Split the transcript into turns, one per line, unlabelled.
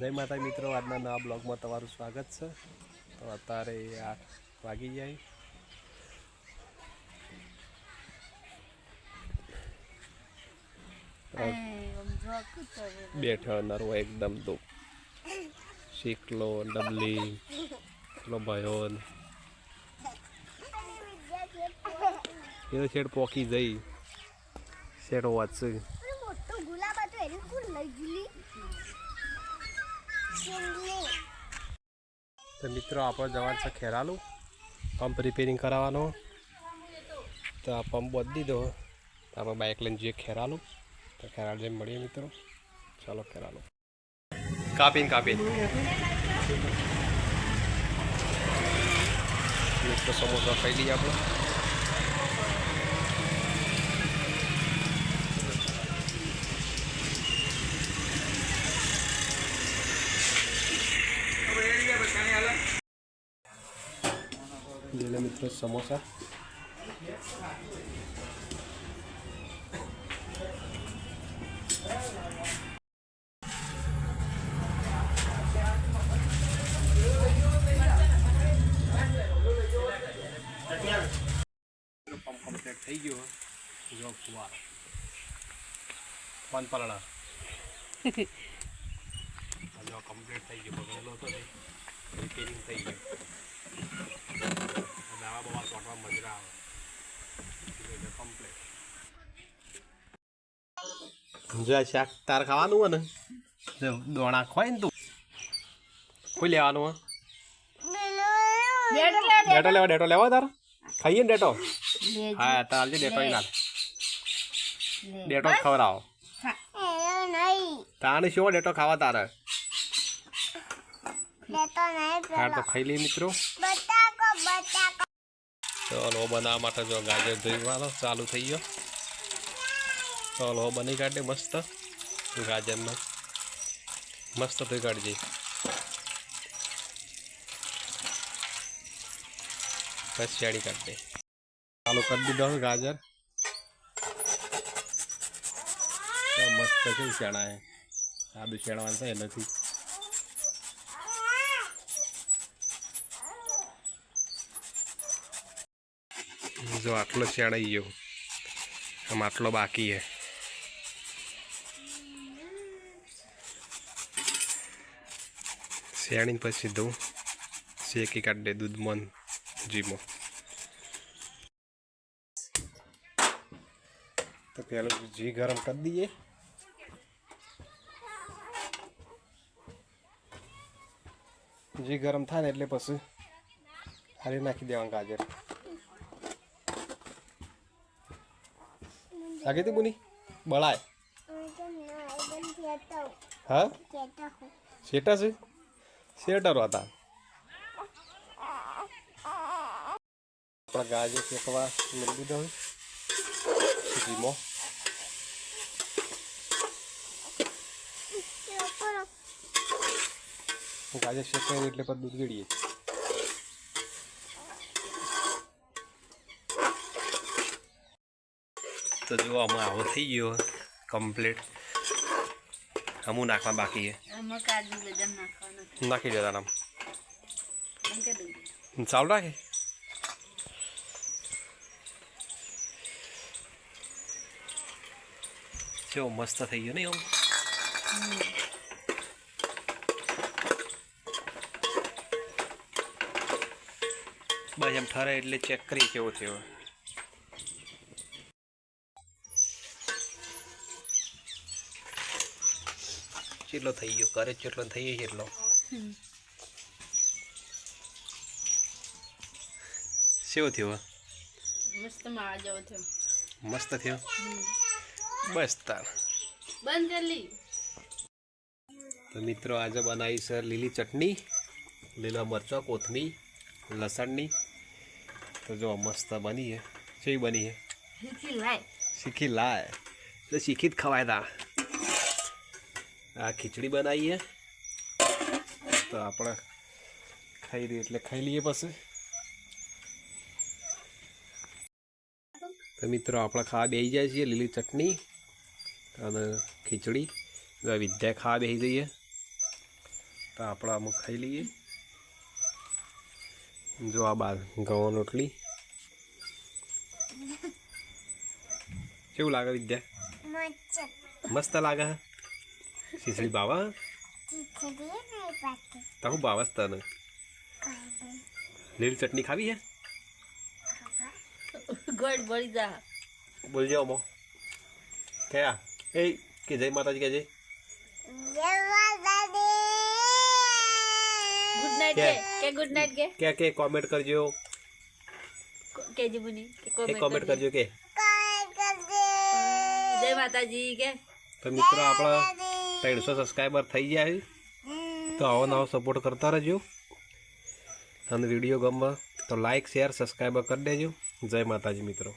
જય માતા મિત્રો, આજના નવા બ્લોગમાં તમારું સ્વાગત છે. તો અત્યારે આઠ વાગી જાય. બેઠો નરવો એકદમ તો શીખલો, ડબલી એટલો ભયો એ તો પોકી જઈ. શેડો વાંચશે તો મિત્રો, આપણે જવાનું છે ખેરાલું. પંપ રિપેરિંગ કરાવવાનો. તો આ પંપ બદલી દીધો. આપણે બાઇક લઈને જઈએ ખેરાલું. તો ખેરાલ જઈને મળીએ મિત્રો. ચાલો ખેરાલું. કાપીને કાપીને. મિત્રો, સમોસા ખાઈ લઈએ આપણે. મિત્રો સમોસા. પંપ કમ્પ્લીટ થઈ ગયો જો ફુવાર પાન જો કમ્પ્લીટ થઈ ગયો, બગડેલો હતો રિપેરિંગ થઈ ગયું. દવા બવા સોટવા મજરા આવે કમ્પ્લીટ જો આ શાક તાર ખાવાનું હોય ને જો દોણા ખોય ને તું. કોઈ લેવાનું હોય? ડેટો લેવા ડેટો. લેવા તાર? ખાઈએ ને ડેટો? હા તાર જે ડેટો ના ડેટો ખવડાવો. તાણે શું ડેટો ખાવા તારે?
ડેટો નહીં
હા તો ખાઈ લે મિત્રો.
બટાકો બટાકો.
ચલો બનાવવા માટે જો ગાજર ધોઈવાનો ચાલુ થઈ ગયો. ચલો બની કાઢે મસ્ત ગાજરનો. મસ્ત ધોઈ કાઢજે બસ શેડી કાઢ ચાલુ કરી દીધો ગાજર. મસ્ત છે શેણા હે બી શેણવાનું છે નથી. જો આટલો શેણાઈ ગયો. આમ આટલો બાકી હે. શેણીને પછી દઉં. શેકી કાઢી દે મન ને જીમાં. તો પેલું ઘી ગરમ કરી દઈએ. ઘી ગરમ થાય ને એટલે પછી હારી નાખી દેવાનું ગાજર. લાગે તી બુની? બળાય. હા? શેટા છે? શેટરો હતા. આપણા ગાજર શેકવા મળી દીધો હોય. ગાજર શેકાય એટલે પછી દૂધ ગળીએ. તો જો આમાં આવો થઈ ગયો કમ્પ્લીટ અમું નાખવા બાકી નાખી દેતા
દઉં
ચાલુ રાખે? કેવો મસ્ત થઈ ગયો ને આમ બસ એમ ઠરે એટલે ચેક કરી કેવો થયો. કેટલો થઈ ગયો કરે ચેટલો થઈ ગયો એટલો. સેવો થયો?
મસ્ત જેવો થયો.
મસ્ત થયો? બસ તાર.
બંધ કરી લી.
તો મિત્રો આજે બનાવી છે લીલી ચટણી લીલા મરચાં કોથમી લસણની. તો જો મસ્ત બની છે. કેવી બની છે?
શીખી લાય.
શીખી લાય. તો શીખી જ ખવાય તા આ ખીચડી બનાવીએ. તો આપણે ખાઈ દઈએ એટલે ખાઈ લઈએ પછી. તો મિત્રો આપણે ખાવા બેસી જાય છીએ લીલી ચટણી અને ખીચડી. હવે વિદ્યા ખાવા બેસી જઈએ. તો આપણે અમુક ખાઈ લઈએ. જો આ બાદ ઘઉં રોટલી. કેવું લાગે વિદ્યા? મસ્ત. લાગે શીસડી બાવા
ચીચડી નહીં પાકી
તો તને લીલી ચટણી ખાવી છે
ગોળ બોલી જા
બોલજે અમો કયા એ કે જય માતાજી કે જય
ગુડ નાઈટ
કે?
ગુડ નાઈટ કે
કે કે કોમેન્ટ કરજો
કે જીબુની કે
કોમેન્ટ કરજો કે
જય માતાજી કે
તો મિત્રો આપણા ત્રણસો સબસ્ક્રાઈબર થઈ છે. તો આવો નવો સપોર્ટ કરતા રહેજો. અને વીડિયો ગમે તો લાઈક શેર સબસ્ક્રાઈબર કરી દેજો. જય માતાજી મિત્રો.